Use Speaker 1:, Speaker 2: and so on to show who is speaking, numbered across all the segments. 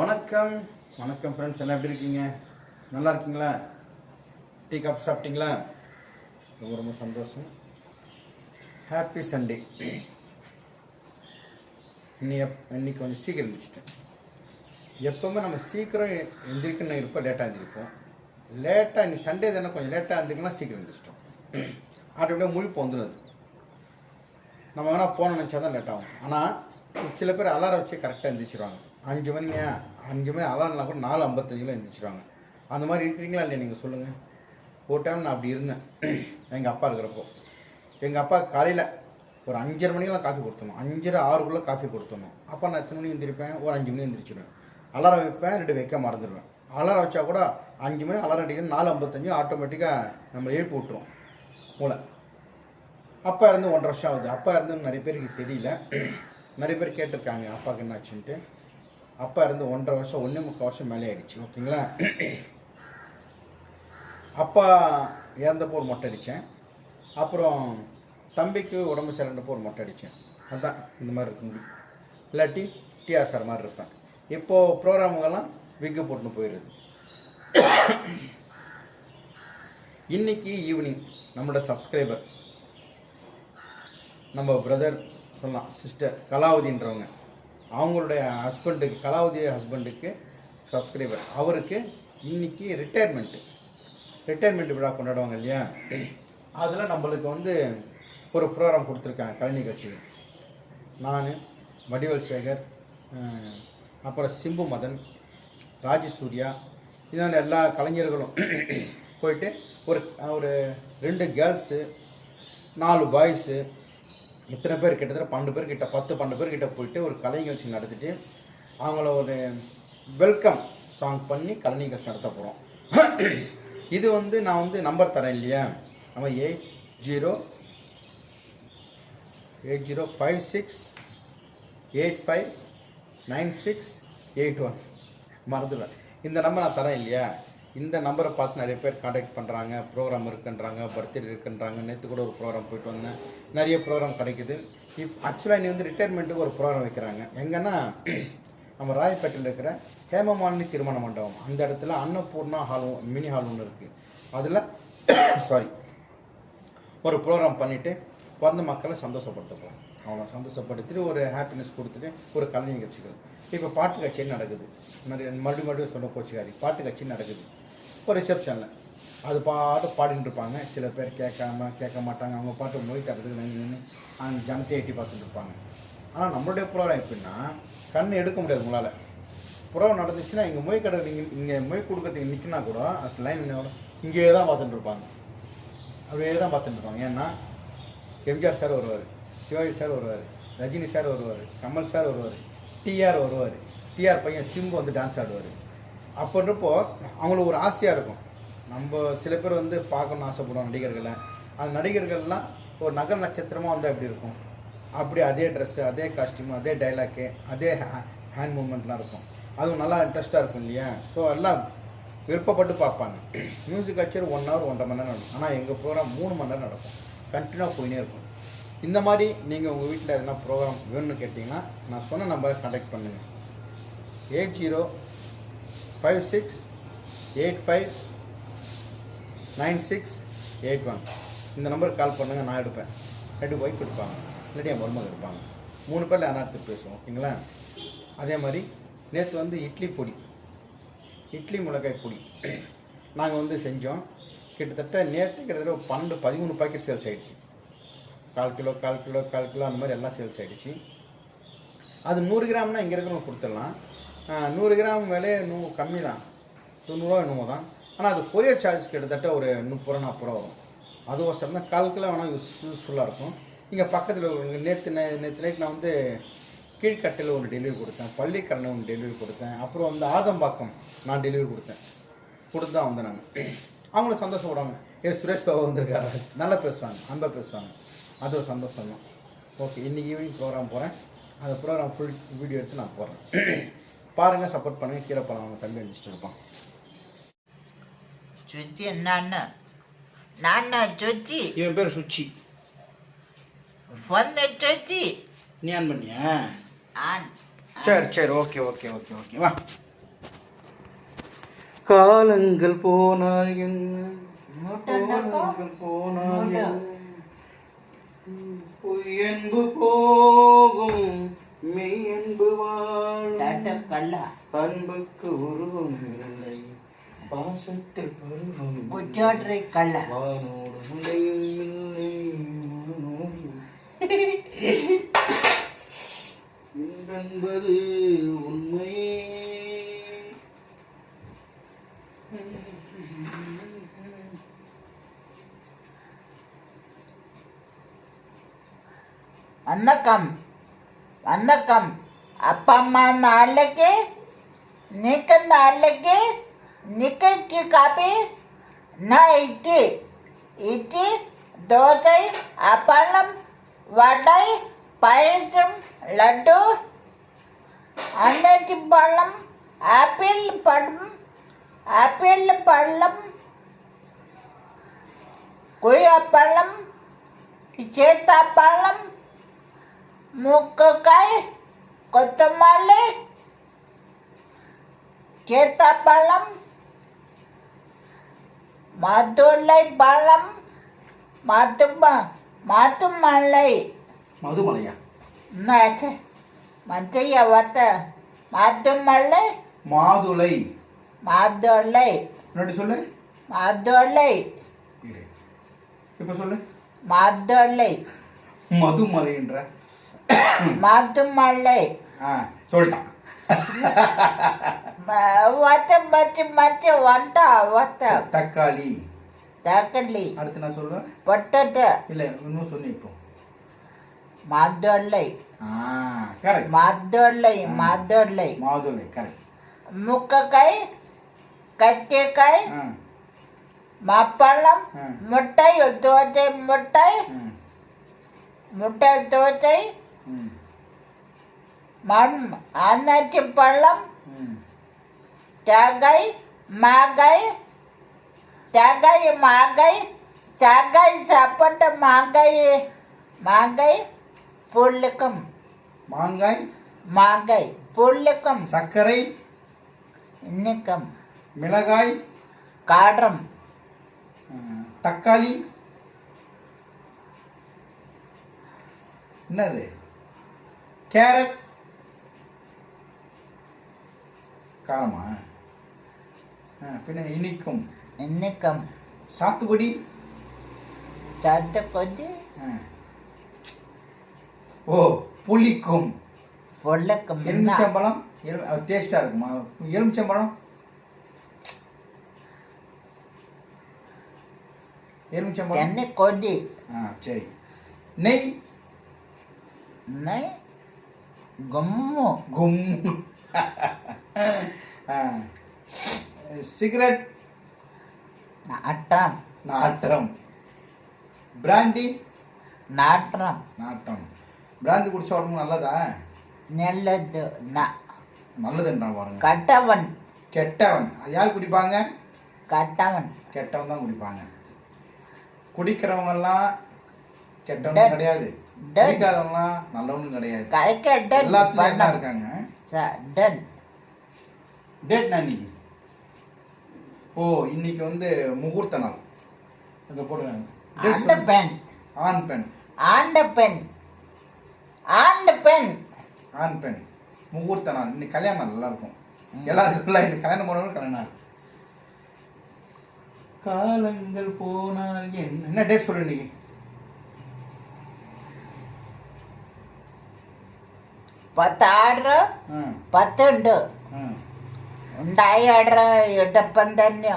Speaker 1: வணக்கம் வணக்கம் ஃப்ரெண்ட்ஸ் எல்லாம் எப்படி இருக்கீங்க நல்லா இருக்கீங்களா டீ காஃபி சாப்பிட்டீங்களா ரொம்ப ரொம்ப சந்தோஷம் ஹாப்பி சண்டே இன்னி எப் இன்னைக்கு கொஞ்சம் சீக்கிரம் எழுந்திரிச்சிட்டேன் எப்போவுமே நம்ம சீக்கிரம் எந்திரிக்கணும் இருப்போம் லேட்டாக எழுந்திரிப்போம் லேட்டாக இன்னைக்கு சண்டே தானே கொஞ்சம் லேட்டாக எழுந்திரிக்கலாம் சீக்கிரம் எழுந்திரிச்சிட்டோம் ஆட்டோமேட்டிக்காக முழிப்பு வந்துடுது நம்ம வேணால் போன நினச்சா தான் லேட்டாகும் ஆனால் சில பேர் அலாரம் வச்சு கரெக்டாக எழுந்திரிச்சிருவாங்க அஞ்சு மணியா அஞ்சு மணி அலார்ம்லாம் கூட நாலு ஐம்பத்தஞ்சில் எழுந்திரிச்சிருவாங்க அந்த மாதிரி இருக்கிறீங்களா இல்லையா நீங்கள் சொல்லுங்கள் ஒரு டைம் நான் அப்படி இருந்தேன் எங்கள் அப்பா இருக்கிறப்போ எங்கள் அப்பா காலையில் ஒரு அஞ்சரை மணிக்கெலாம் காஃபி கொடுத்தணும் அஞ்சரை ஆறுக்குள்ளே காஃபி கொடுத்தணும் அப்போ நான் எத்தனை மணி எழுந்திரிப்பேன் ஒரு அஞ்சு மணி எழுந்திரிச்சிடுவேன் அலாரம் வைப்பேன் ரெண்டு வைக்க மறந்துடுவேன் அலாரம் வச்சா கூட அஞ்சு மணி அலாரம் அடிக்கிறது நாலு ஐம்பத்தஞ்சு ஆட்டோமேட்டிக்காக நம்ம எழுப்பி விட்டுரும் மூளை அப்பா இருந்து ஒன்றரை வருஷம் ஆகுது அப்பா இருந்து நிறைய பேருக்கு தெரியல நிறைய பேர் கேட்டிருக்காங்க அப்பாவுக்கு என்னாச்சுன்ட்டு அப்பா இருந்து ஒன்றரை வருஷம் ஒன்று முக்கால் வருஷம் மேலே ஆயிடுச்சு ஓகேங்களா அப்பா இறந்தப்போ ஒரு மொட்டை அடித்தேன் அப்புறம் தம்பிக்கு உடம்பு சரியில்லப்போ ஒரு மொட்டை அடித்தேன் அதுதான் இந்த மாதிரி இருக்க முடியும் இல்லாட்டி டிஆர் சார் மாதிரி இருப்பேன் இப்போது ப்ரோக்ராமுக்கெல்லாம் விக்கு போட்டுன்னு போயிடுது இன்றைக்கி ஈவினிங் நம்மளோட சப்ஸ்கிரைபர் நம்ம பிரதர் சொல்லலாம் சிஸ்டர் கலாவதின்றவங்க அவங்களுடைய ஹஸ்பண்டுக்கு கலாவதி ஹஸ்பண்டுக்கு சப்ஸ்கிரைபர் அவருக்கு இன்றைக்கி ரிட்டையர்மெண்ட்டு ரிட்டையர்மெண்ட் விழா கொண்டாடுவாங்க இல்லையா அதில் நம்மளுக்கு வந்து ஒரு ப்ரோக்ராம் கொடுத்துருக்காங்க கலைஞர் கட்சிகள் நான் வடிவல் சேகர் அப்புறம் சிம்பு மதன் ராஜசூர்யா இதான எல்லா கலைஞர்களும் போயிட்டு ஒரு ஒரு ரெண்டு கேர்ள்ஸு நாலு பாய்ஸு எத்தனை பேர் கிட்டத்தட்ட பன்னெண்டு பேர் கிட்ட பத்து பன்னெண்டு பேர் கிட்ட போயிட்டு ஒரு கலை நிகழ்ச்சி நடத்திட்டு அவங்கள ஒரு வெல்கம் சாங் பண்ணி கலை நிகழ்ச்சி நடத்த போகிறோம் இது வந்து நான் வந்து நம்பர் தரேன் இல்லையா நம்ம eight zero eight zero five six eight five nine six eight one மறந்துடுவேன் இந்த நம்பர் நான் தரேன் இல்லையா இந்த நம்பரை பார்த்து நிறைய பேர் காண்டாக்ட் பண்ணுறாங்க ப்ரோக்ராம் இருக்குன்றாங்க பர்த்டே இருக்குன்றாங்க நேற்று கூட ஒரு ப்ரோக்ராம் போயிட்டு வந்தேன் நிறைய ப்ரோக்ராம் கிடைக்குது இப் ஆக்சுவலாக நீ வந்து ரிட்டைர்மெண்ட்டுக்கு ஒரு ப்ரோக்ராம் வைக்கிறாங்க எங்கன்னா நம்ம ராயப்பேட்டையில் இருக்கிற ஹேமமாலினி திருமண மண்டபம் அந்த இடத்துல அன்னபூர்ணா ஹால் மினி ஹால் ஒன்று இருக்குது அதில் சாரி ஒரு ப்ரோக்ராம் பண்ணிவிட்டு பிறந்த மக்களை சந்தோஷப்படுத்த போகிறோம் அவ்வளோ சந்தோஷப்படுத்திட்டு ஒரு ஹாப்பினஸ் கொடுத்துட்டு ஒரு கலை நிகழ்ச்சிகள் இப்போ பாட்டு கச்சேரி நடக்குது மறுபடியும் மறுபடியும் சொல்ல கோச்சிக்காது பாட்டு கட்சி நடக்குது இப்போ ரிசப்ஷனில் அது பாட்டு பாடிட்டு இருப்பாங்க சில பேர் கேட்காம கேட்க மாட்டாங்க அவங்க பாட்டு மொழி தரத்துக்கு அந்த ஜனத்தை எட்டி பார்த்துட்டு இருப்பாங்க ஆனால் நம்மளுடைய புறவை எப்படின்னா கண் எடுக்க முடியாது உங்களால் புறவை நடந்துச்சுன்னா இங்கே மொய் கடை நீங்கள் இங்கே மொய் கொடுக்கறதுக்கு நிற்கினா கூட அது லைன் இங்கேயே இங்கே தான் பார்த்துட்டு இருப்பாங்க அப்படியே தான் பார்த்துட்டு இருப்பாங்க ஏன்னா எம்ஜிஆர் சார் வருவார் சிவாஜி சார் வருவார் ரஜினி சார் வருவார் கமல் சார் வருவார் டிஆர் வருவார் டிஆர் பையன் சிம்பு வந்து டான்ஸ் ஆடுவார் அப்படின்றப்போ அவங்களுக்கு ஒரு ஆசையாக இருக்கும் நம்ம சில பேர் வந்து பார்க்கணும்னு ஆசைப்படுவோம் நடிகர்களை அந்த நடிகர்கள்லாம் ஒரு நகர் நட்சத்திரமாக வந்து அப்படி இருக்கும் அப்படி அதே ட்ரெஸ்ஸு அதே காஸ்டியூம் அதே டைலாக்கு அதே ஹேண்ட் மூமெண்ட்லாம் இருக்கும் அதுவும் நல்லா இன்ட்ரெஸ்ட்டாக இருக்கும் இல்லையா ஸோ எல்லாம் விருப்பப்பட்டு பார்ப்பாங்க மியூசிக் ஆச்சர் ஒன் ஹவர் ஒன்றரை மணி நேரம் நடக்கும் ஆனால் எங்கள் ப்ரோக்ராம் மூணு மணி நேரம் நடக்கும் கண்டினியூவாக போயினே இருக்கும் இந்த மாதிரி நீங்கள் உங்கள் வீட்டில் எதனா ப்ரோக்ராம் வேணும்னு கேட்டிங்கன்னா நான் சொன்ன நம்பரை கண்டெக்ட் பண்ணுங்கள் eight zero five six eight five nine six eight one இந்த நம்பருக்கு கால் பண்ணுங்கள் நான் எடுப்பேன் ரெண்டு ஒய்ஃப் எடுப்பாங்க இல்லாட்டி என் மருமகள் எடுப்பாங்க மூணு பேரில் யாரா எடுத்து பேசுவோம் ஓகேங்களா அதே மாதிரி நேற்று வந்து இட்லி பொடி இட்லி மிளகாய் பொடி நாங்கள் வந்து செஞ்சோம் கிட்டத்தட்ட நேற்று கிட்டத்தட்ட பன்னெண்டு பதிமூணு பாக்கெட் சேல்ஸ் ஆகிடுச்சு கால் கிலோ கால் கிலோ கால் கிலோ அந்த மாதிரி எல்லாம் சேல்ஸ் ஆகிடுச்சு அது நூறு கிராம்னால் இங்கே இருக்கிறவங்க கொடுத்துடலாம் நூறு கிராம் விலையே நூ கம்மி தான் தொண்ணூறுவா நூறு தான் ஆனால் அது கொரியர் சார்ஜ் கிட்டத்தட்ட ஒரு முப்பது ரூபா நாற்பது ரூபா வரும் அது கால் கிலோ வேணால் யூஸ் யூஸ்ஃபுல்லாக இருக்கும் இங்கே பக்கத்தில் நேற்று நேற்று நைட் நான் வந்து கீழ்கட்டையில் ஒரு டெலிவரி கொடுத்தேன் பள்ளிக்கரணை ஒன்று டெலிவரி கொடுத்தேன் அப்புறம் வந்து ஆதம்பாக்கம் நான் டெலிவரி கொடுத்தேன் கொடுத்து தான் வந்தேன் நான் அவங்களும் சந்தோஷப்படுவாங்க ஏ சுரேஷ் பாபா வந்திருக்காரு நல்லா பேசுவாங்க அன்பாக பேசுவாங்க அது ஒரு சந்தோஷம் தான் ஓகே இன்றைக்கி ஈவினிங் ப்ரோக்ராம் போகிறேன் அந்த ப்ரோக்ராம் ஃபுல் வீடியோ எடுத்து நான் போடுறேன் பாருங்கள் சப்போர்ட் பண்ணுங்கள் கீழே போகலாம் அவங்க தம்பி வந்துச்சுட்டு இருப்பான்
Speaker 2: சுச்சி நான் சுச்சி
Speaker 1: என் பேர் சுச்சி
Speaker 2: வந்த சுச்சி
Speaker 1: நீ ஆன் பண்ணியா சரி சரி ஓகே ஓகே ஓகே ஓகே வா காலங்கள் போனால் என்ன போனால் என்ன பொய்யன்பு போகும் மெய்யன்பு வாழும் கல்லா பண்புக்கு உருவம் இல்லை பாசத்தை பருவம்
Speaker 2: கொச்சாற்றை கள்ள
Speaker 1: வானோடு முடையும் இல்லை
Speaker 2: வணக்கம் வணக்கம் அப்பா அம்மா நாளைக்கு நிக்க நாளைக்கு நிக்கைக்கு காபி நான் இட்லி இட்லி தோசை அப்பளம் வடை பயசம் லட்டு அன்னத்தி பழம் ஆப்பிள் பழம் ஆப்பிள் பழம் கொய்யாப்பழம் சேத்தாப்பழம் முக்கக்காய் கொத்தமல்லி கேத்தாப்பழம் மதுளை பழம் மதுமா மதுமலை மதுமலையா மத்திய வத்த மதுமலை மாதுளை மாதுளை சொல்லு மாதுளை இப்ப சொல்லு மாதுளை
Speaker 1: மதுமலைன்ற
Speaker 2: மதுமலை
Speaker 1: ஆ சொல்லிட்டான்
Speaker 2: வத்த மச்ச மச்ச வண்டா வத்த தக்காளி தக்காளி
Speaker 1: அடுத்து நான் சொல்லுவேன் பொட்டட்டோ இல்லை இன்னும் சொன்னி இப்போ
Speaker 2: மதுளை கரெக்ட் மதுளை மதுளை
Speaker 1: மதுளை கரெக்ட்
Speaker 2: முக்கக்காய் கத்திக்காய் மாப்பழம் முட்டை தோத்தை முட்டை முட்டை தோத்தை மண் அன்னாச்சி பள்ளம் தகை மகை தகை மகை தகை சப்பட்ட மங்கை மங்கை புல்லுக்கும் மாங்காய் மாங்காய் புல்லுக்கும் சர்க்கரை இன்னிக்கம் மிளகாய் காடம்
Speaker 1: தக்காளி என்னது கேரட் காரமா பின்ன இனிக்கும் இனிக்கம் சாத்துக்குடி
Speaker 2: சாத்துக்குடி
Speaker 1: ஓ புளிக்கும் பொள்ளக்கம் எலுமிச்சம்பழம் எலும் டேஸ்ட்டாக இருக்குமா எலுமிச்சம்பழம் எலுமிச்சம்பழம்
Speaker 2: எண்ணெய் கொடி
Speaker 1: ஆ சரி நெய்
Speaker 2: நெய் கொம்மோ
Speaker 1: கும் சிகரெட்
Speaker 2: நாட்டம்
Speaker 1: நாட்டம் பிராண்டி
Speaker 2: நாட்டம்
Speaker 1: நாட்டம் பிராந்தி குடிச்ச உடம்பு நல்லதா
Speaker 2: நல்லது
Speaker 1: நல்லதுன்றா பாருங்க கட்டவன் கெட்டவன் அது யார் குடிப்பாங்க கட்டவன் கெட்டவன் தான் குடிப்பாங்க குடிக்கிறவங்கெல்லாம் கெட்டவன் கிடையாது நல்லவனும் கிடையாது
Speaker 2: தான்
Speaker 1: இருக்காங்க டேட் நான் ஓ இன்னைக்கு வந்து முகூர்த்த நாள் போடுறாங்க ஆண்
Speaker 2: ஆண்ட ஆண்ட
Speaker 1: ஆண் முகூர்த்த நாள் கல்யாணம் நல்லா இருக்கும் எல்லாருக்கும் இன்னைக்கு கல்யாணம் போனவங்க கல்யாணம் காலங்கள் போனால் என்ன என்ன டேட் சொல்லு இன்னைக்கு
Speaker 2: പത്ത് ആർഡർ പത്തുണ്ട് ഉണ്ടായി ആർഡർ ഇടപ്പം തന്നെ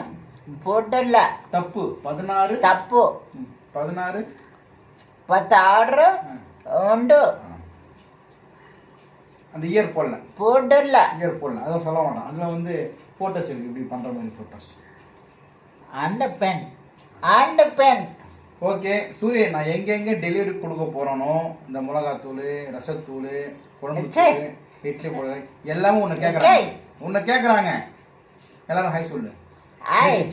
Speaker 2: ഫുഡില്ല
Speaker 1: தப்பு பதினாறு തപ്പ് പതിനാറ്
Speaker 2: പത്ത് ആർഡർ ഉണ്ട്
Speaker 1: அந்த இயர் போடல போடல இயர் போடல அதை சொல்ல மாட்டோம் அதில் வந்து ஃபோட்டோஸ் இருக்குது இப்படி பண்ணுற மாதிரி ஃபோட்டோஸ்
Speaker 2: அந்த பென் அந்த பென்
Speaker 1: ஓகே சூரியன் நான் எங்கெங்க டெலிவரி கொடுக்க போறேனோ இந்த மிளகாத்தூள் ரசத்தூள் குழம்பு தூள் இட்லி போடுற எல்லாமே உன்னை கேட்குறாங்க உன்னை கேட்குறாங்க எல்லாரும் ஹை சொல்லு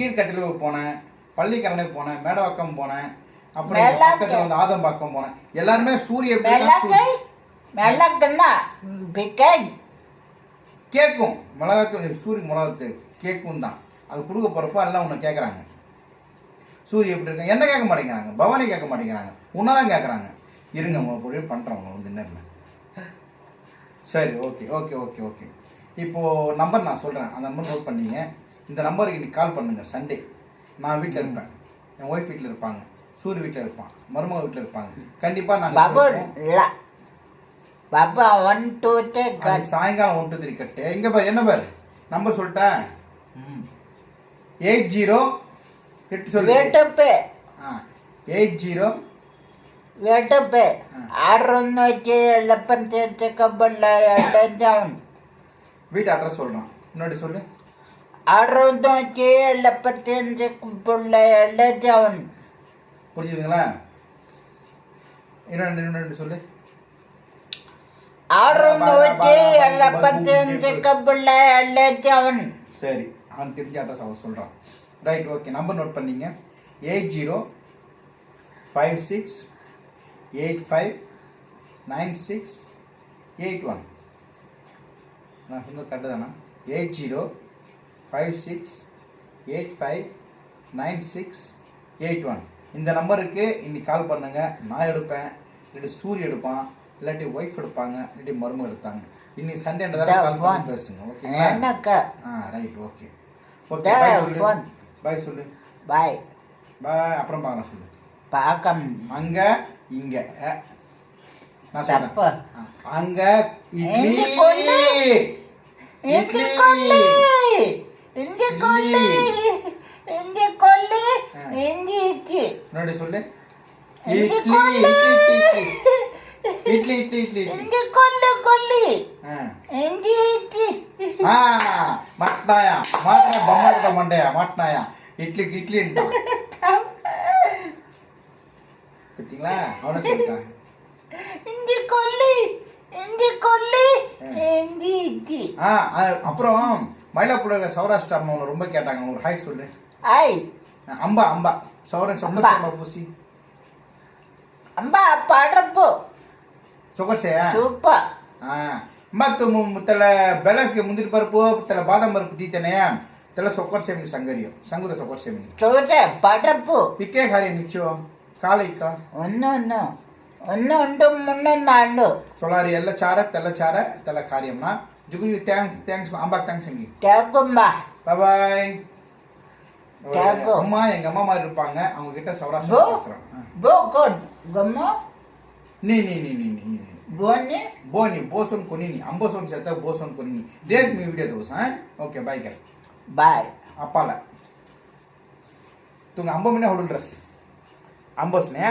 Speaker 1: கீழ்கட்டிலுக்கு போனேன் பள்ளிக்கரணை போனேன் மேடவாக்கம் போனேன் அப்புறம் பக்கத்தில் வந்து ஆதம்பாக்கம் போனேன் எல்லாருமே சூரிய கேட்கும் மிளகாத்தூள் சூரிய மிளகாத்தூள் கேட்கும் தான் அது கொடுக்க போகிறப்ப எல்லாம் உன்னை கேட்குறாங்க சூரிய எப்படி இருக்கான் என்ன கேட்க மாட்டேங்கிறாங்க பவானி கேட்க மாட்டேங்கிறாங்க உன்னதான் கேட்குறாங்க இருங்க மறுபடியும் பண்ணுறோம் வந்து என்ன சரி ஓகே ஓகே ஓகே ஓகே இப்போது நம்பர் நான் சொல்கிறேன் அந்த நம்பர் நோட் பண்ணிங்க இந்த நம்பருக்கு இன்றைக்கி கால் பண்ணுங்கள் சண்டே நான் வீட்டில் இருப்பேன் என் ஒய்ஃப் வீட்டில் இருப்பாங்க சூரிய வீட்டில் இருப்பான் மருமக வீட்டில் இருப்பாங்க கண்டிப்பாக
Speaker 2: நாங்கள் பாபா ஒன் டூ
Speaker 1: சாயங்காலம் ஒன் டூ த்ரீ கட்டு எங்கே பாரு என்ன பாரு நம்பர் சொல்லிட்டேன் எயிட் ஜீரோ எட்டு சொல்லு
Speaker 2: വേട്ടപ്പേ ஆ எயிட் ஜீரோ വേട്ടപ്പേ അറുന്നൂറ്റി എഴുപത്തഞ്ച് കബുള്ള ടൗൺ
Speaker 1: வீட்டு அட்ரஸ் சொல்கிறான் முன்னாடி சொல்லு
Speaker 2: അറുന്നൂറ്റി அஞ்சு കബുള്ള ടൗൺ
Speaker 1: புரிஞ்சுதுங்களா இன்னும் ரெண்டு நிமிடம் சொல்லு
Speaker 2: അറുന്നൂറ്റി എഴുപത്തഞ്ച് കബുള്ള ടൗൺ
Speaker 1: சரி அவன் தெரிஞ்ச அட்ரஸ் அவன் சொல்கிறான் ரைட் ஓகே நம்பர் நோட் பண்ணிங்க eight zero five six eight five nine six eight one நான் சொன்னது கரெக்டு தானே eight zero five six eight five nine six eight one இந்த நம்பருக்கு இன்னைக்கு கால் பண்ணுங்கள் நான் எடுப்பேன் இல்லாட்டி சூரிய எடுப்பான் இல்லாட்டி ஒய்ஃப் எடுப்பாங்க இல்லாட்டி மருமக எடுத்தாங்க இன்னைக்கு சண்டேன்றதால கால் பண்ணி பேசுங்க ஓகே ஆ ரைட் ஓகே ஓகே பாய் சொல்லு பாய் பாய் அப்புறம் பார்க்கலாம் சொல்லு பாக்கம் அங்க இங்க நான் சொல்றேன் அங்க
Speaker 2: இட்லி இட்லி இங்க கொல்லி இங்க கொல்லி இங்க இட்லி
Speaker 1: முன்னாடி சொல்லு இட்லி இட்லி இட்லி இட்லி இட்லி இட்லி
Speaker 2: ಹಿಂಗೆ ಕೊಲ್ಲಿ கொள்ளி ಹಿಂಗೆ ಇಡ್ಲಿ
Speaker 1: ಹಾ ಮಟ್ನಾಯ ಮಾಟ್ನ ಬೊಮ್ಮದ ಮಂಡೆಯ ಮಾಟ್ನಾಯ இட்லி இட்லி பார்த்தீங்களா அவனை சொல்லிட்டான்
Speaker 2: இந்தி கொள்ளி இந்தி கொள்ளி இந்தி இட்லி
Speaker 1: ஆ அப்புறம் மயிலாப்பூரில் சௌராஷ்டிரா அம்மா ஒன்று ரொம்ப கேட்டாங்க உங்களுக்கு ஹாய் சொல்லு ஹாய் அம்பா அம்பா சௌரன் சொன்ன பூசி
Speaker 2: அம்பா பாடுறப்போ ತೊಗೊಳ್ಸೆ ಸೂಪ
Speaker 1: ಮತ್ತು ತಲೆ ಬೆಳಸ್ಗೆ ಮುಂದಿನ ಪರ್ಪು ತಲೆ ಬಾದಾಮ್ ಪರ್ಪು ತೀತನೆ ತಲೆ ಸೊಕ್ಕರ್ ಸೇಮಿನ ಸಂಗರಿಯು ಸಂಗುದ ಸೊಕ್ಕರ್ ಸೇಮಿನ
Speaker 2: ಚೌಟೆ ಪಟಪ್ಪು
Speaker 1: ಇಕ್ಕೆ ಖಾರಿ ನಿಚ್ಚು ಕಾಲ ಇಕ್ಕ
Speaker 2: ಒಂದು ಒಂದು ಒಂದು ಉಂಟು ಮುನ್ನೊಂದು ಆಂಡು
Speaker 1: ಸೊಲಾರಿ ಎಲ್ಲ ಚಾರ ತೆಲ್ಲ ಚಾರ ತೆಲ್ಲ ಖಾರಿ ಅಮ್ಮ ಜುಗು ಥ್ಯಾಂಕ್ಸ್ ಥ್ಯಾಂಕ್ಸ್ ಅಂಬಾಕ್ ಥ್ಯಾಂಕ್ಸ್ ಅಂಗಿ ಕೇಳ್ಕೊಂಬ ಬಾಯ್ கேக்கோ அம்மா எங்க அம்மா மாதிரி இருப்பாங்க அவங்க கிட்ட சௌராஷ்டிரா
Speaker 2: பேசுறாங்க
Speaker 1: நீ நீ நீ நீ நீ బోన్ని బోని బోసం కొనిని అంబోసం చేత బోసం కొనిని రేపు మీ వీడియో దోస్ ఓకే బాయ్ గర్ బాయ్ తుంగ అంబోమినే ಅಂಬಮ್ಮನೆ డ్రెస్ అంబోస్నే